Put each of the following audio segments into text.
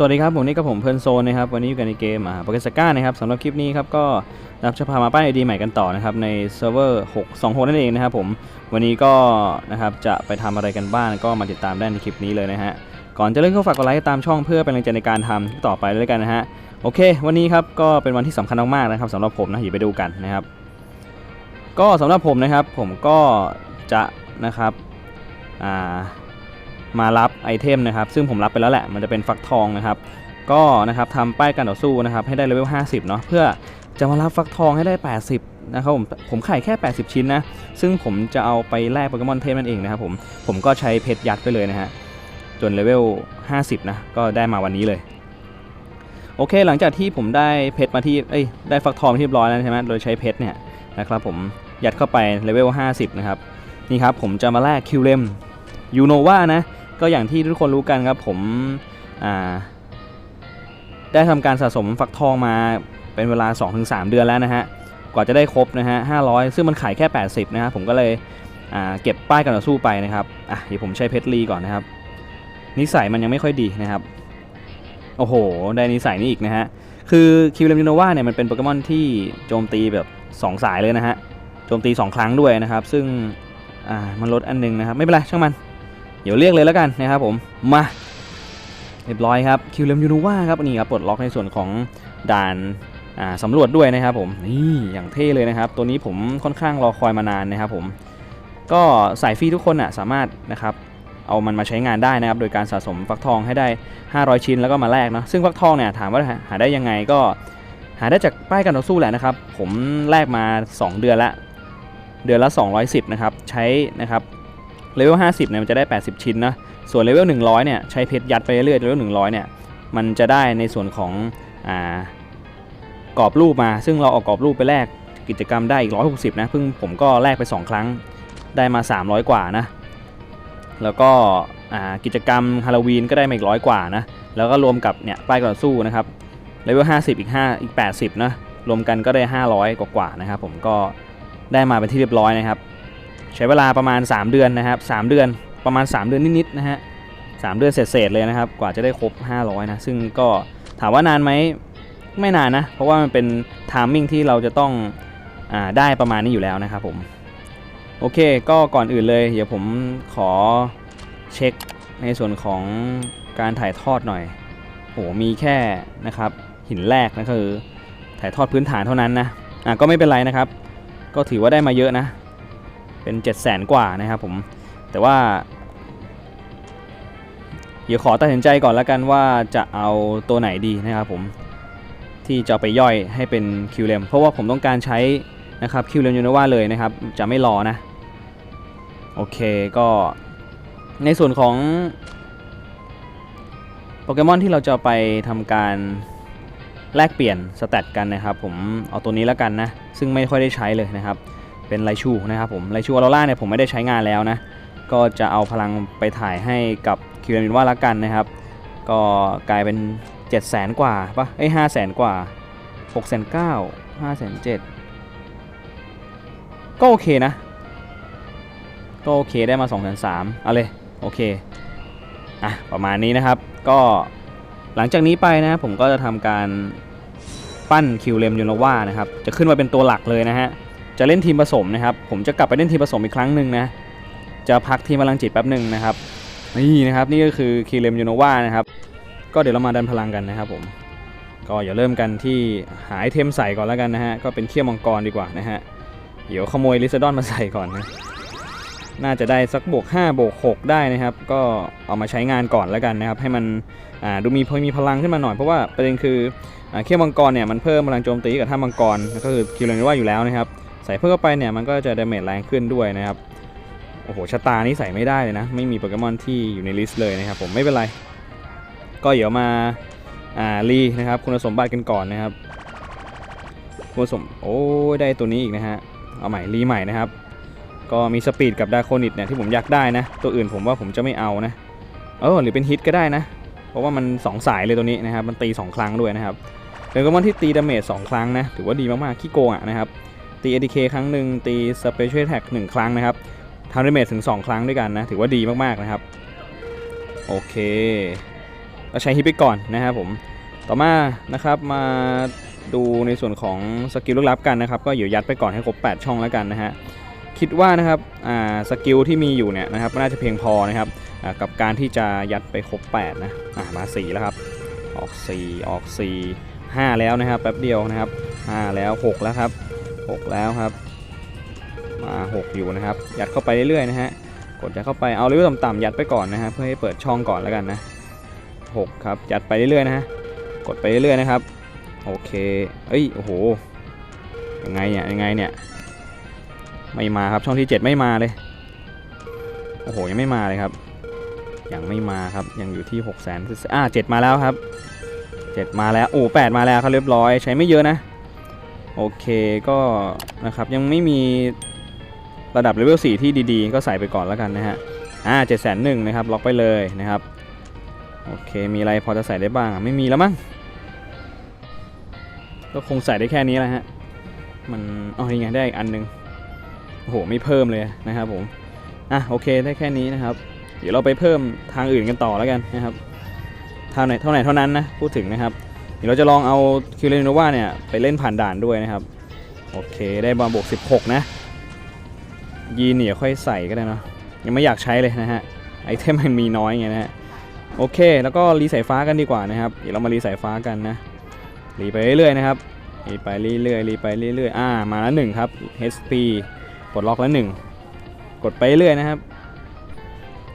สวัสดีครับผมนี่กับผมเพลินโซนนะครับวันนี้อยู่กันในเกมอ่าโปเกสก้านะครับสำหรับคลิปนี้ครับก็รับจะพามาป้ายไอดีใหม่กันต่อนะครับในเซิร์ฟเวอร์626นั่นเองนะครับผมวันนี้ก็นะครับจะไปทำอะไรกันบ้างก็มาติดตามได้ในคลิปนี้เลยนะฮะก่อนจะเริ่มก็ฝากกดไลค์ตามช่องเพื่อเป็นแรงใจในการทำต่อไปด้วยกันนะฮะโอเค วันนี้ครับก็เป็นวันที่สำคัญมากๆนะครับสำหรับผมนะอย่าไปดูกันนะครับ ก็สำหรับผมนะครับผมก็จะนะครับอ่า มารับไอเทมนะครับ ซึ่งผมรับไปแล้วแหละ มันจะเป็นฟักทองนะครับ ก็นะครับทำป้ายการต่อสู้นะครับ ให้ได้เลเวล 50 เนาะเพื่อจะมารับฟักทองให้ได้ 80 นะครับผม ผมขายแค่ 80 ชิ้นนะ ซึ่งผมจะเอาไปแลกโปเกมอนเทมนั่นเองนะครับผม ผมก็ใช้เพชรยัดไปเลยนะฮะ จนเลเวล 50 นะ ก็ได้มาวันนี้เลย โอเค หลังจากที่ผมได้เพชรมาที่ เอ้ย ได้ฟักทองที่เรียบร้อยแล้วใช่ไหมโดยใช้เพชรเนี่ยนะครับผม ยัดเข้าไปเลเวล 50 นะครับ นี่ครับ ผมจะมาแลกคิวเลมยูโนวานะ ก็อย่างที่ทุกคนรู้กันครับผมได้ทำการสะสมฟักทองมาเป็นเวลา 2-3 เดือนแล้วนะฮะกว่าจะได้ครบนะฮะ500 ซึ่งมันขายแค่ 80 นะฮะผมก็เลยเก็บป้ายการต่อสู้ไปนะครับอะเดี๋ยวผมใช้เพชรลีก่อนนะครับ นิสัยมันยังไม่ค่อยดีนะครับ โอ้โห ได้นิสัยนี้อีกนะฮะ คือคิวเลมยูโนวาเนี่ยมันเป็นโปเกมอนที่โจมตีแบบ 2 สายเลยนะฮะ โจมตี 2 ครั้งด้วยนะครับ ซึ่งมันลดอันหนึงนะครับ ไม่เป็นไรช่างมัน เดี๋ยวเรียกเลยแล้วกันนะครับผมมาเรียบร้อยครับคิวเลมยูนูว่าครับนี่ครับปลดล็อกในส่วนของด่านาสำรวจด้วยนะครับผมนี่อย่างเท่เลยนะครับ ตัวนี้ผมค่อนข้างรอคอยมานานนะครับผมก็สายฟรีทุกคนอะสามารถนะครับเอามันมาใช้งานได้นะครับโดยการสะสมฟักทองให้ได้ 500 ชิ้นแล้วก็มาแลกเนาะซึ่งฟักทองเนี่ยถามว่าหาหาได้ยังไงก็หาได้จากป้ายการต่อสู้แหละนะครับ ผมแลกมา 2 เดือนละ เดือนละ 210 นะครับ ใช้นะครับ เลเวล50เนี่ยมันจะได้ 80 ชิ้นนะส่วนเลเวล100เนี่ยใช้เพชรยัดไปเรื่อยๆเลเวล100เนี่ยมันจะได้ในส่วนของอ่ากรอบรูปมา ซึ่งเราเออกกรอบรูปไปแลกกิจกรรมได้อีก 160 นะเพิ่งผมก็แลกไป 2 ครั้งได้มา 300 กว่านะ แล้วก็อ่ากิจกรรมฮาโลวีนก็ได้มาอีกร้อยกว่านะ แล้วก็รวมกับเนี่ยป้ายต่อสู้นะครับเลเวล50 อีก 5 อีก 80 นะ รวมกันก็ได้ 500 กว่าๆนะครับ ผมก็ได้มาเป็นที่เรียบร้อยนะครับ ใช้เวลาประมาณ 3 เดือนนะครับ3เดือนประมาณ 3 เดือนนิดๆนะฮะสเดือนเศษๆเลยนะครับ กว่าจะได้ครบ 500 นะ ซึ่งก็ถามว่านานไหมไม่นานนะ เพราะว่ามันเป็นทามมิ่งที่เราจะต้องอได้ประมาณนี้อยู่แล้วนะครับผม โอเค ก็ก่อนอื่นเลย เดี๋ยวผมขอเช็คในส่วนของการถ่ายทอดหน่อยโหมีแค่นะครับหินแรกนะคือถ่ายทอดพื้นฐานเท่านั้นนะ อะก็ไม่เป็นไรนะครับ ก็ถือว่าได้มาเยอะนะ เป็น 7 0 0แสนกว่านะครับผมแต่ว่า เดี๋ยวขอตัดสินใจก่อนแล้วกันว่าจะเอาตัวไหนดีนะครับผมที่จะไปย่อยให้เป็นคิวเลมเพราะว่าผมต้องการใช้นะครับคิวเลมยูนว่าเลยนะครับ จะไม่รอนะ โอเคก็ในส่วนของโปเกมอนที่เราจะไปทำการแลกเปลี่ยนสแตทกันนะครับ ผมเอาตัวนี้แล้วกันนะ ซึ่งไม่ค่อยได้ใช้เลยนะครับ เป็นไลชูนะครับผมไลชูออโรล่าเนี่ยผมไม่ได้ใช้งานแล้วนะก็จะเอาพลังไปถ่ายให้กับคิวเรนว่าละกันนะครับ ก็กลายเป็น 7 0 0แสนกว่าปะเอ้ยห้าแสนกว่า6กแสนเก้าห้าแสนเจ็ดก็โอเคนะ ก็โอเคได้มา2องแสนสามเอาเลยโอเคอะประมาณนี้นะครับ ก็หลังจากนี้ไปนะผมก็จะทำการปั้นคิวเลมยูโนวานะครับ จะขึ้นมาเป็นตัวหลักเลยนะฮะ จะเล่นทีมผสมนะครับ ผมจะกลับไปเล่นทีมผสมอีกครั้งหนึ่งนะ จะพักทีมพลังจิตแป๊บหนึ่งนะครับ นี่นะครับนี่ก็คือคีเลมยูโนวานะครับ ก็เดี๋ยวเรามาดันพลังกันนะครับผม ก็อย่าเริ่มกันที่หาไอเทมใส่ก่อนแล้วกันนะฮะ ก็เป็นเขี้ยวมังกรดีกว่านะฮะ เดี๋ยวขโมยลิซดอนมาใส่ก่อนนะ น่าจะได้สักบวก5บวก6ได้นะครับ ก็เอามาใช้งานก่อนแล้วกันนะครับ ให้มันดูมีพมีพลังขึ้นมาหน่อยเพราะว่าประเด็นคืออเขี้ยวมังกรเนี่ยมันเพิ่มพลังโจมตีกับท่ามังกรก็คือคิวเลนว่าอยู่แล้วนะครับ ใส่เพิ่มเข้าไปเนี่ยมันก็จะดาเมจแรงขึ้นด้วยนะครับโอ้โหชะตานี้ใส่ไม่ได้เลยนะ ไม่มีโปเกมอนที่อยู่ในลิสต์เลยนะครับผมไม่เป็นไร ก็เดี๋ยวมาอ่ารีนะครับคุณสมบัติกันก่อนนะครับคุณสมโอ้ได้ตัวนี้อีกนะฮะเอาใหม่รีใหม่นะครับ ก็มีสปีดกับดาโคนิตเนี่ยที่ผมอยากได้นะ ตัวอื่นผมว่าผมจะไม่เอานะเออหรือเป็นฮิตก็ได้นะ เพราะว่ามัน 2 สายเลยตัวนี้นะครับมันตี 2 ครั้งด้วยนะครับเป็นโปเกมอนที่ตีดาเมจ2ครั้งนะถือว่าดีมากๆขี้โกงอะนะครับ ตี ATK ครั้งหนึ่งตี Special Attack 1ครั้งนะครับทำดาเมจถึง 2 ครั้งด้วยกันนะ ถือว่าดีมากๆนะครับ โอเคก็ใช้ฮิปไปก่อนนะครับผม ต่อมานะครับมาดูในส่วนของสกิลลึกลับกันนะครับ ก็เดี๋ยวยัดไปก่อนให้ครบ 8 ช่องแล้วกันนะฮะคิดว่านะครับอ่าสกิลที่มีอยู่เนี่ยนะครับน่าจะเพียงพอนะครับกับการที่จะยัดไปครบ 8 นะอะมา 4 แล้วครับ ออก 4 ออก 4 5 แล้วนะครับแป๊บเดียวนะครับ 5 แล้ว 6 แล้วครับ 6 แล้วครับ มา 6 อยู่นะครับ ยัดเข้าไปเรื่อยๆนะฮะ กดยัดเข้าไป เอาเลเวลต่ำๆยัดไปก่อนนะฮะ เพื่อให้เปิดช่องก่อนแล้วกันนะ 6 ครับ ยัดไปเรื่อยๆนะฮะ กดไปเรื่อยๆนะครับ โอเค เอ้ย โอ้โห ยังไงเนี่ย ยังไงเนี่ย ไม่มาครับ ช่องที่ 7 ไม่มาเลย โอ้โห ยังไม่มาเลยครับ ยังไม่มาครับ ยังอยู่ที่6 0 0 0 0อ่า7มาแล้วครับ 7 มาแล้ว โอ้8มาแล้วครับเรียบร้อย ใช้ไม่เยอะนะ โอเคก็นะครับยังไม่มีระดับเลเวล4ที่ดีๆ ก็ใส่ไปก่อนแล้วกันนะฮะอ่า7 0 0 0 0นหนึ่งนะครับล็อกไปเลยนะครับโอเคมีอะไรพอจะใส่ได้บ้างไม่มีแล้วมั้งก็คงใส่ได้แค่นี้แหละฮะมันอ๋อยังไงได้อีกอันหนึงโอ้โหไม่เพิ่มเลยนะครับผมอะโอเคได้แค่นี้นะครับ เดี๋ยวเราไปเพิ่มทางอื่นกันต่อแล้วกันนะครับเท่าไหนเท่าไหนเท่านั้นนะพูดถึงนะครับ เดี๋ยวเราจะลองเอาคิวเรนโนวาเนี่ยไปเล่นผ่านด่านด้วยนะครับ โอเคได้มาบวก 16 นะ ยีนเนี่ยค่อยใส่ก็ได้เนอะยังไม่อยากใช้เลยนะฮะไอเทมมันมีน้อยไงนะฮะโอเค แล้วก็รีสายฟ้ากันดีกว่านะครับ เดี๋ยวเรามารีสายฟ้ากันนะรีไปเรื่อยๆนะครับรีไปเรื่อยๆรีไปเรื่อยๆอ่ามาแล้วหนึ่งครับ HP ปลดล็อกแล้วหนึ่งกดไปเรื่อยนะครับ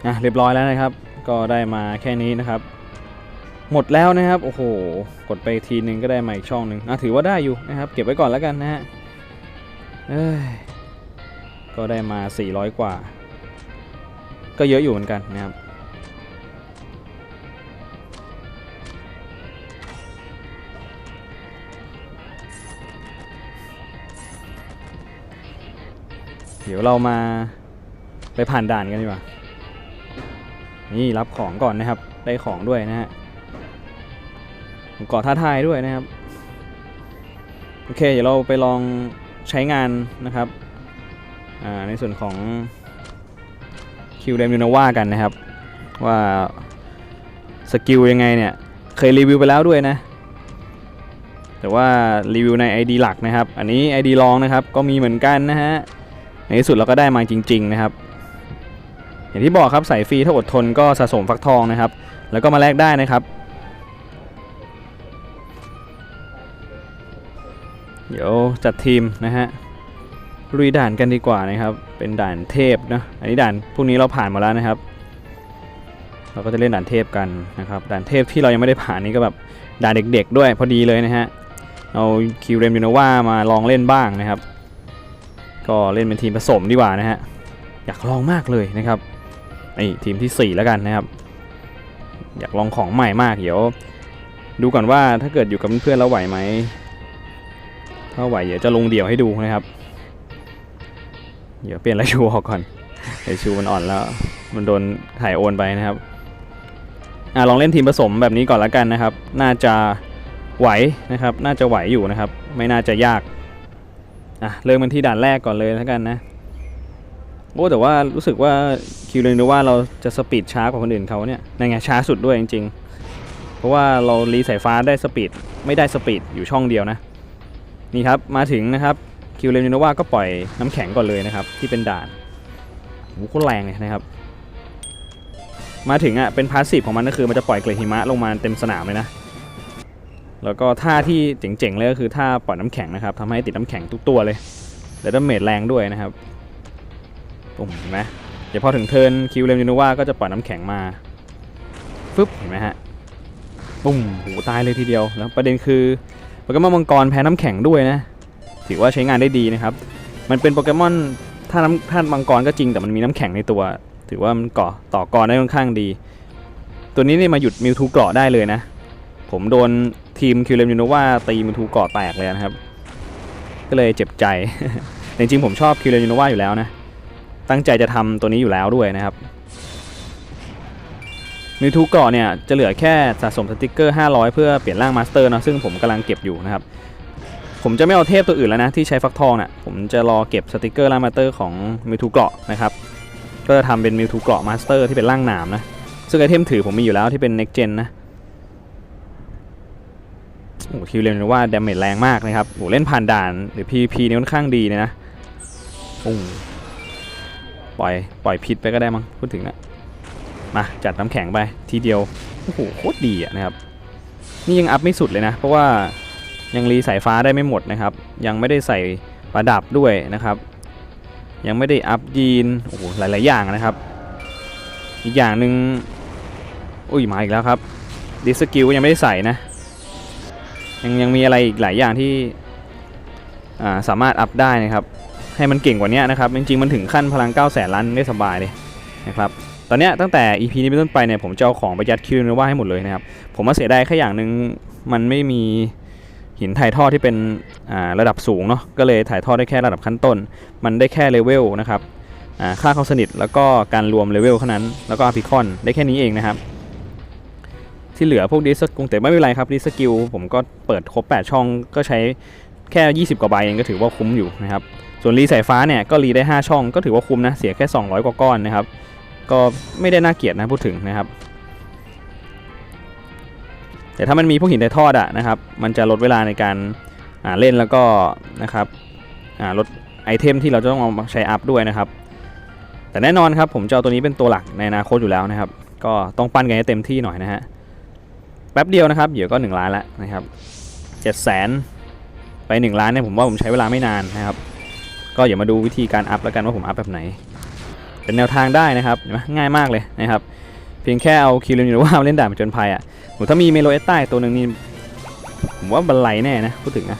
อะเรียบร้อยแล้วนะครับ ก็ได้มาแค่นี้นะครับ หมดแล้วนะครับ โอ้โห กดไปทีนึงก็ได้มาอีกช่องหนึ่งอะถือว่าได้อยู่นะครับ เก็บไว้ก่อนแล้วกันนะฮะก็ได้มา 400 กว่า ก็เยอะอยู่เหมือนกันนะครับเดี๋ยวเรามาไปผ่านด่านกันดีกว่า นี่รับของก่อนนะครับ ได้ของด้วยนะฮะ ผมก่อท้าทายด้วยนะครับ โอเค เดี๋ยวเราไปลองใช้งานนะครับในส่วนของคิวเดมยูนว่ากันนะครับ ว่าสกิลยังไงเนี่ย เคยรีวิวไปแล้วด้วยนะ แต่ว่ารีวิวใน ID หลักนะครับ อันนี้ ID รองนะครับ ก็มีเหมือนกันนะฮะ ในที่สุดเราก็ได้มาจริง ๆ นะครับ อย่างที่บอกครับใส่ฟรีถ้าอดทนก็สะสมฟักทองนะครับ แล้วก็มาแลกได้นะครับ เดี๋ยวจัดทีมนะฮะลุยด่านกันดีกว่านะครับ เป็นด่านเทพนะอันนี้ด่านพวกนี้เราผ่านมาแล้วนะครับ เราก็จะเล่นด่านเทพกันนะครับ ด่านเทพที่เรายังไม่ได้ผ่านนี้ก็แบบด่านเด็ก ๆ ด้วยพอดีเลยนะฮะเอาคิวเรมยูโนวามาลองเล่นบ้างนะครับ ก็เล่นเป็นทีมผสมดีกว่านะฮะอยากลองมากเลยนะครับไอ้ทีมที่ 4 แล้วกันนะครับ อยากลองของใหม่มากเดี๋ยว ดูก่อนว่าถ้าเกิดอยู่กับเพื่อนๆแล้วไหวไหม ถ้าไหวเดี๋ยวจะลงเดี่ยวให้ดูนะครับ เดี๋ยวเปลี่ยนไรชูออกก่อนไรชูมันอ่อนแล้ว มันโดนถ่ายโอนไปนะครับอะลองเล่นทีมผสมแบบนี้ก่อนละกันนะครับ น่าจะไหวนะครับ น่าจะไหวอยู่นะครับ ไม่น่าจะยากอะเริ่มกันที่ด่านแรกก่อนเลยแล้วกันนะโอ้แต่ว่ารู้สึกว่าคิวเรนดูว่าเราจะสปีดช้ากว่าคนอื่นเขาเนี่ยในไงช้าสุดด้วยจริง ๆ เพราะว่าเรารีสายฟ้าได้สปีดไม่ได้สปีดอยู่ช่องเดียวนะ นี่ครับมาถึงนะครับคิวเลนโนวาก็ปล่อยน้ำแข็งก่อนเลยนะครับ ที่เป็นด่านโอ้โหโคตรแรงเลยนะครับ มาถึงอะเป็นพาสซีฟของมันก็คือมันจะปล่อยเกล็ดหิมะลงมาเต็มสนามเลยนะแล้วก็ท่าที่เจ๋งๆเลยก็คือท่าปล่อยน้ำแข็งนะครับทำให้ติดน้ำแข็งทุกตัวเลย และดาเมจแรงด้วยนะครับปุ่มเห็นไหมเดี๋ยวพอถึงเทิร์นคิวเลนโนวาก็จะปล่อยน้ำแข็งมาฟึบเห็นไหมฮะปุ้มโหตายเลยทีเดียวแล้วประเด็นคือ โปเกมอนมังกรแพ้น้ำแข็งด้วยนะ ถือว่าใช้งานได้ดีนะครับ มันเป็นโปเกมอนถ้าน้ำถ้ามังกรก็จริงแต่มันมีน้ำแข็งในตัว ถือว่ามันก่อต่อกรได้ค่อนข้างดี ตัวนี้นี่มาหยุดมิวทูเกราะได้เลยนะ ผมโดนทีมคิวเลมยูโนวาตีมิวทูเกราะแตกเลยนะครับ ก็เลยเจ็บใจ จริงๆผมชอบคิวเลมยูโนวาอยู่แล้วนะ ตั้งใจจะทำตัวนี้อยู่แล้วด้วยนะครับ มิวทูเกาะเนี่ยจะเหลือแค่สะสมสติกเกอร์ 500 เพื่อเปลี่ยนร่างมาสเตอร์นะซึ่งผมกำลังเก็บอยู่นะครับ ผมจะไม่เอาเทพตัวอื่นแล้วนะ ที่ใช้ฟักทองน่ะผมจะรอเก็บสติกเกอร์ร่างมาสเตอร์ของมิวทูเกาะนะครับก็จะทำเป็นมิวทูเกาะมาสเตอร์ที่เป็นร่างหนามนะซึ่งไอเทมถือผมมีอยู่แล้วที่เป็น next gen นะโอ้โหคิวเรียนว่าดาเมจแรงมากนะครับโอ้เล่นผ่านด่านหรือ PVP นี่ค่อนข้างดีเลยนะโอ้ปล่อยปล่อยพิษไปก็ได้มั้งพูดถึงนะ มาจัดน้ำแข็งไปทีเดียวโอ้โหโคตรดีอะนะครับนี่ยังอัพไม่สุดเลยนะ เพราะว่ายังรีสายฟ้าได้ไม่หมดนะครับ ยังไม่ได้ใส่ประดับด้วยนะครับ ยังไม่ได้อัพยีนโอ้โหหลาย ๆ อย่างนะครับ อีกอย่างหนึ่งอุ้ยมาอีกแล้วครับดิสกิลยังไม่ได้ใส่นะยังยังมีอะไรอีกหลายอย่างที่าสามารถอัพได้นะครับ ให้มันเก่งกว่านี้นะครับ จริง ๆ มันถึงขั้นพลัง9 0 0แสนล้านได้สบายเลยนะครับ อนนี้ตั้งแต่ EP นี้เป็นต้นไปเนี่ยผมจะเอาของไปยัดคิวนว่าให้หมดเลยนะครับ ผมมาเสียดายแค่อย่างหนึ่งมันไม่มีหินถ่ายทอดที่เป็นระดับสูงเนาะก็เลยถ่ายทอดได้แค่ระดับขั้นต้น มันได้แค่เลเวลนะครับอ่าค่าเข้าสนิทแล้วก็การรวมเลเวลเท่านั้นแล้วก็อาพิคอนได้แค่นี้เองนะครับ ที่เหลือพวกดิสกุงแต่ไม่เป็นไรครับดิสกิลผมก็เปิดครบ 8 ช่องก็ใช้แค่ 20 กว่าใบเองก็ถือว่าคุ้มอยู่นะครับส่วนรีสายฟ้าเนี่ยก็รีได้ 5 ช่องก็ถือว่าคุ้มนะเสียแค่ 200 กว่าก้อนนะครับ ก็ไม่ได้น่าเกลียดนะพูดถึงนะครับ แต่ถ้ามันมีพวกหินไดทอดอะนะครับ มันจะลดเวลาในการอ่าเล่นแล้วก็นะครับอ่าลดไอเทมที่เราจะต้องเอามาใช้อัพด้วยนะครับ แต่แน่นอนครับผมจะเอาตัวนี้เป็นตัวหลักในอนาคตอยู่แล้วนะครับ ก็ต้องปั้นกันให้เต็มที่หน่อยนะฮะแป๊บเดียวนะครับเดี๋ยวก็ 1 ล้านแล้วนะครับเจ็ดแสนไป 1 ล้านเนี่ยผมว่าผมใช้เวลาไม่นานนะครับ ก็อย่ามาดูวิธีการอัพแล้วกันว่าผมอัพแบบไหน เป็นแนวทางได้นะครับเห็นไหมง่ายมากเลยนะครับ เพียงแค่เอาคิวเลนหรือว่าเล่นด่านผจญภัยอะโหถ้ามีเมโลเอตต้าตัวหนึ่งนี่ผมว่าบันไลแน่นะพูดถึงนะ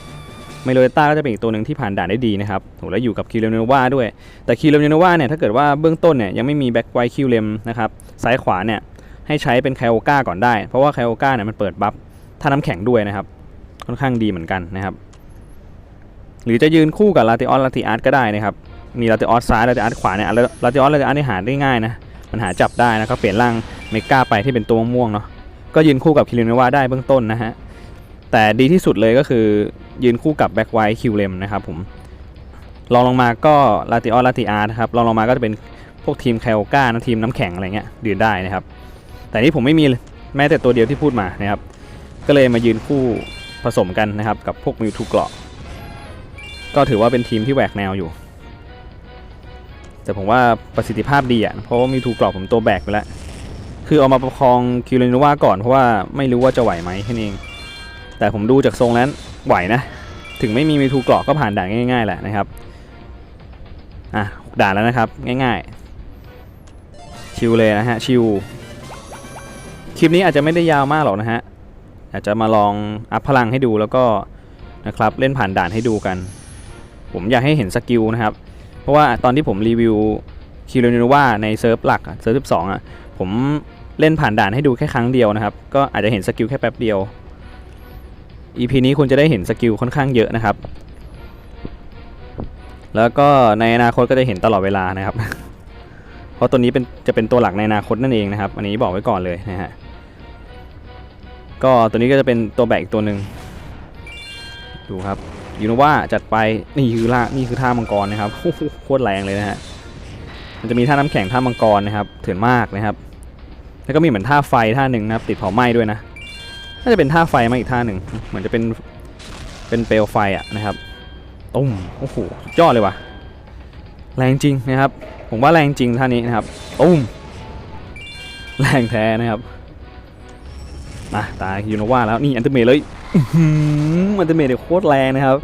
เมโลเอตต้าก็จะเป็นอีกตัวหนึ่งที่ผ่านด่านได้ดีนะครับโหแล้วอยู่กับคิวเลนโนวาด้วย แต่คิวเลนโนวาเนี่ยถ้าเกิดว่าเบื้องต้นเนี่ยยังไม่มีแบ็กไวคิวเลมนะครับซ้ายขวาเนี่ยให้ใช้เป็นไคโอก้าก่อนได้ เพราะว่าไคโอก้าเนี่ยมันเปิดบัฟท่าน้ำแข็งด้วยนะครับ ค่อนข้างดีเหมือนกันนะครับ หรือจะยืนคู่กับลาติออสลาติอาร์ตก็ได้นะครับ มีลาติออสซ้ายลาติอาร์ตขวาเนี่ยลาติออสลาติอาร์ตนี่หาได้ง่ายนะมันหาจับได้นะครับเปลี่ยนร่างเมกาไปที่เป็นตัวม่วงเนาะก็ยืนคู่กับคิรินวาได้เบื้องต้นนะฮะแต่ดีที่สุดเลยก็คือยืนคู่กับแบ็กไวท์คิวเลมนะครับผมลองลงมาก็ลาติออสลาติอาร์ตครับลองลงมาก็จะเป็นพวกทีมไคโอก้านะทีมน้ำแข็งอะไรเงี้ยยืนได้นะครับ แต่นี่ผมไม่มีแม้แต่ตัวเดียวที่พูดมานะครับ ก็เลยมายืนคู่ผสมกันนะครับกับพวกมิวทูเกราะก็ถือว่าเป็นทีมที่แหวกแนวอยู่ แต่ผมว่าประสิทธิภาพดีอะเพราะว่ามีทูกรอบผมตัวแบกไปแล้ว คือเอามาประคองคิวเรนว่าก่อนเพราะว่าไม่รู้ว่าจะไหวไหมแค่นั้เองแต่ผมดูจากทรงแล้วไหวนะ ถึงไม่มีมีทูกรอบก็ผ่านด่านง่าย ๆ แหละนะครับอะด่านแล้วนะครับง่ายๆ ชิวเลยนะฮะชิวคลิปนี้อาจจะไม่ได้ยาวมากหรอกนะฮะอาจจะมาลองอัพพลังให้ดูแล้วก็นะครับเล่นผ่านด่านให้ดูกัน ผมอยากให้เห็นสกิลนะครับ เพราะว่าตอนที่ผมรีวิวคิโรนินว่าในเซิร์ฟหลักเซิร์ฟสิบสองอะผมเล่นผ่านด่านให้ดูแค่ครั้งเดียวนะครับ ก็อาจจะเห็นสกิลแค่แป๊บเดียว EP นี้คุณจะได้เห็นสกิลค่อนข้างเยอะนะครับ แล้วก็ในอนาคตก็จะเห็นตลอดเวลานะครับ เพราะตัวนี้เป็นจะเป็นตัวหลักในอนาคตนั่นเองนะครับ อันนี้บอกไว้ก่อนเลยนะฮะ ก็ตัวนี้ก็จะเป็นตัวแบกอีกตัวหนึ่งดูครับ ยูโนว่าจัดไปนี่คือล่านี่คือท่ามังกรนะครับโคตรแรงเลยนะฮะมันจะมีท่าน้ำแข็งท่ามังกรนะครับเถื่อนมากนะครับแล้วก็มีเหมือนท่าไฟท่าหนึ่งนะครับติดเผาไหม้ด้วยนะน่าจะเป็นท่าไฟมาอีกท่าหนึ่งเหมือนจะเป็นเป็นเปลวไฟอะนะครับตุ้มโอ้โหยอดเลยว่ะแรงจริงนะครับ ผมว่าแรงจริงท่านี้นะครับตุ้มแรงแท้นะครับมาตายยูโนว่าแล้วนี่อันเตอร์เมเลย มันจะเมทเนี่ยโคตรแรงนะครับ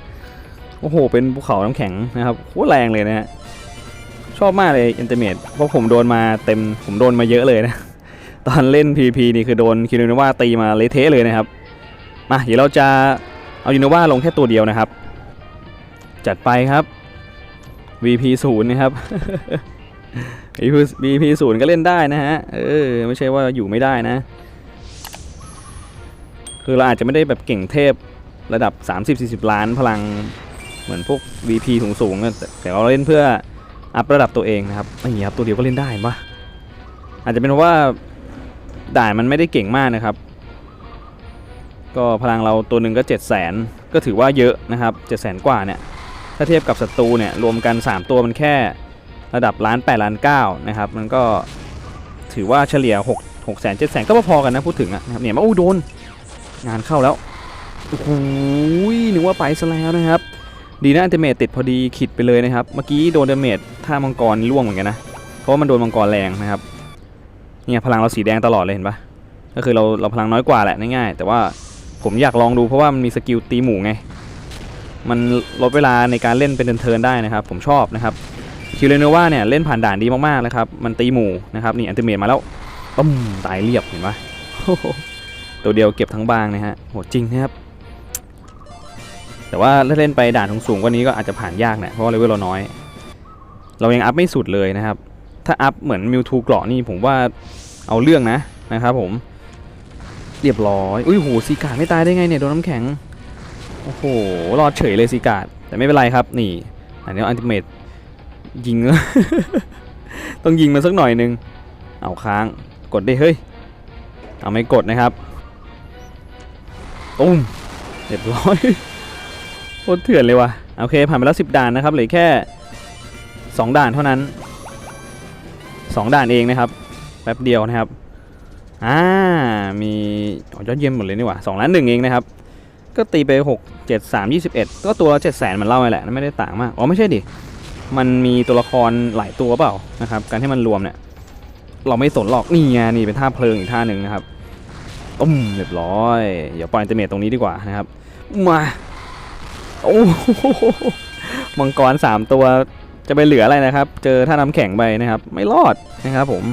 โอ้โห เป็นภูเขาน้ำแข็งนะครับ โคตรแรงเลยนะฮะ ชอบมากเลยอินเตอร์เมทเพราะผมโดนมาเต็ม ผมโดนมาเยอะเลยนะ ตอนเล่น PVP นี่คือโดนคิโนวาตีมาเละเทะเลยนะครับ มาเดี๋ยวเราจะเอายูโนวาลงแค่ตัวเดียวนะครับ จัดไปครับ VP ศูนย์นะครับ VP ศูนย์ก็เล่นได้นะฮะ เออ ไม่ใช่ว่าอยู่ไม่ได้นะ คือเราอาจจะไม่ได้แบบเก่งเทพระดับ 30-40 ล้านพลังเหมือนพวก VP สูงๆนะแต่แต่เราเล่นเพื่ออัพระดับตัวเองนะครับนี่ครับตัวเดียวก็เล่นได้ปะอาจจะเป็นเพราะว่าด่านมันไม่ได้เก่งมากนะครับ ก็พลังเราตัวหนึ่งก็ 7 0 0 0 0 0ก็ถือว่าเยอะนะครับ 7 0 0 0 0 กว่าเนี่ยถ้าเทียบกับศัตรูเนี่ยรวมกัน 3 ตัวมันแค่ระดับล้าน8ล้าน9นะครับมันก็ถือว่าเฉลี่ย 6 6 0 0 0 0 7 0 0 0 0ก็พอๆกันนะพูดถึงอะนะครับเนี่ยมาอู้โดน งานเข้าแล้วโอ้โหนึกว่าไปซะแล้วนะครับ ดีนะอันเตเมตติดพอดีขิดไปเลยนะครับ เมื่อกี้โดนเดเมจท่ามังกรล่วงเหมือนกันนะ เพราะว่ามันโดนมังกรแรงนะครับ เนี่ยพลังเราสีแดงตลอดเลยเห็นปะก็คือเราเราพลังน้อยกว่าแหละง่ายๆ แต่ว่าผมอยากลองดูเพราะว่ามันมีสกิลตีหมู่ไง มันลดเวลาในการเล่นเป็นเทิร์นๆได้นะครับ ผมชอบนะครับคิวเรโนวาเนี่ยเล่นผ่านด่านดีมากๆนะครับ มันตีหมู่นะครับนี่อันติเมตมาแล้วตุ้มตายเรียบเห็นปะ ตัวเดียวเก็บทั้งบางนะฮะโหจริงนะครับ แต่ว่าถ้าเล่นไปด่านสูงกว่านี้ก็อาจจะผ่านยากนะเพราะว่าเลเวลเราน้อย เรายังอัพไม่สุดเลยนะครับ ถ้าอัพเหมือนมิวทูเกราะนี่ผมว่าเอาเรื่องนะนะครับผม เรียบร้อย อุ้ยโหซีกาดไม่ตายได้ไงเนี่ยโดนน้ำแข็ง โอ้โหรอดเฉยเลยซีกาดแต่ไม่เป็นไรครับ นี่ อันนี้อันติเมตยิง ต้องยิงมันสักหน่อยนึง เอาค้าง กดได้เฮ้ย เอาไม่กดนะครับ ตุ้มเรียบร้อยโคตรเถื่อนเลยว่ะโอเคผ่านไปแล้ว 10 ด่านนะครับเหลือแค่ 2 ด่านเท่านั้น 2 ด่านเองนะครับแป๊บเดียวนะครับอ่ามีอ๋อยอดเยี่ยมหมดเลยนี่หว่า2ล้านหนึ่งเองนะครับ ก็ตีไป6 7 3 21ก็ตัวละ7แสนมันเล่าไปแหละไม่ได้ต่างมากอ๋อไม่ใช่ดิ มันมีตัวละครหลายตัวเปล่านะครับการที่มันรวมเนี่ยเราไม่สนหรอกนี่ไงนี่เป็นท่าเพลิงอีกท่าหนึ่งนะครับ ตุ้มเรียบร้อย เดี๋ยวปล่อยอินเตอร์เมตตรงนี้ดีกว่านะครับ มา โอ้โหมังกรสามตัวจะไปเหลืออะไรนะครับ เจอท่าน้ำแข็งไปนะครับ ไม่รอดนะครับผม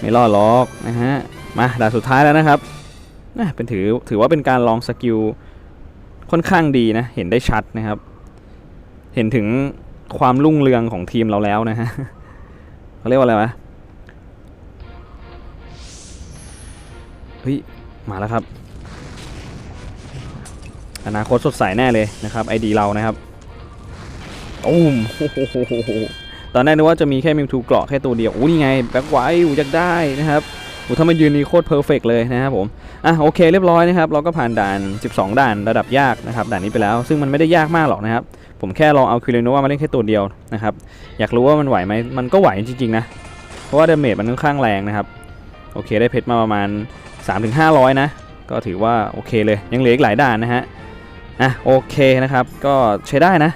ไม่รอดหรอกนะฮะ มาด่านสุดท้ายแล้วนะครับน่เป็นถือถือว่าเป็นการลองสกิลค่อนข้างดีนะ เห็นได้ชัดนะครับ เห็นถึงความรุ่งเรืองของทีมเราแล้วนะฮะเขาเรียกว่าอะไรวะ ฮ้ย มาแล้วครับ อนาคตสดใสแน่เลยนะครับไอดีเรานะครับโอ้โหตอนแรกนึกว่าจะมีแค่มิวทูเกราะแค่ตัวเดียวอู้นี่ไงแบ็คไวท์อยากได้นะครับโอ้ถ้ามายืนนี่โคตรเพอร์เฟกเลยนะครับผม อะโอเคเรียบร้อยนะครับ เราก็ผ่านด่าน 12 ด่านระดับยากนะครับ ด่านนี้ไปแล้ว ซึ่งมันไม่ได้ยากมากหรอกนะครับ ผมแค่ลองเอาคิเลโนวามาเล่นแค่ตัวเดียวนะครับ อยากรู้ว่ามันไหวไหมมันก็ไหวจริงๆนะ เพราะว่าดาเมจมันค่อนข้างแรงนะครับ โอเคได้เพชรมาประมาณ 3-500 นะ ก็ถือว่าโอเคเลย ยังเหลืออีกหลายด่านนะฮะ อะโอเคนะครับ ก็ใช้ได้นะ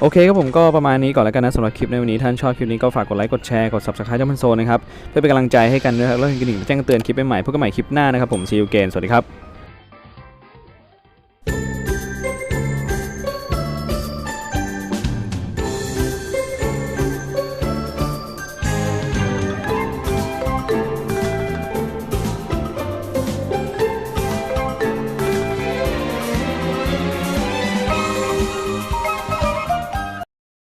โอเคครับผมก็ประมาณนี้ก่อนแล้วกันนะสำหรับคลิปในวันนี้ท่านชอบคลิปนี้ก็ฝากกดไลค์กดแชร์กด subscribe ช่องพันโซนนะครับ เพื่อเป็นกำลังใจให้กันนะครับแล้วก็กระดิ่งแจ้งเตือนคลิปใหม่ๆพบกันใหม่คลิปหน้านะครับผมซีอูเกนสวัสดีครับ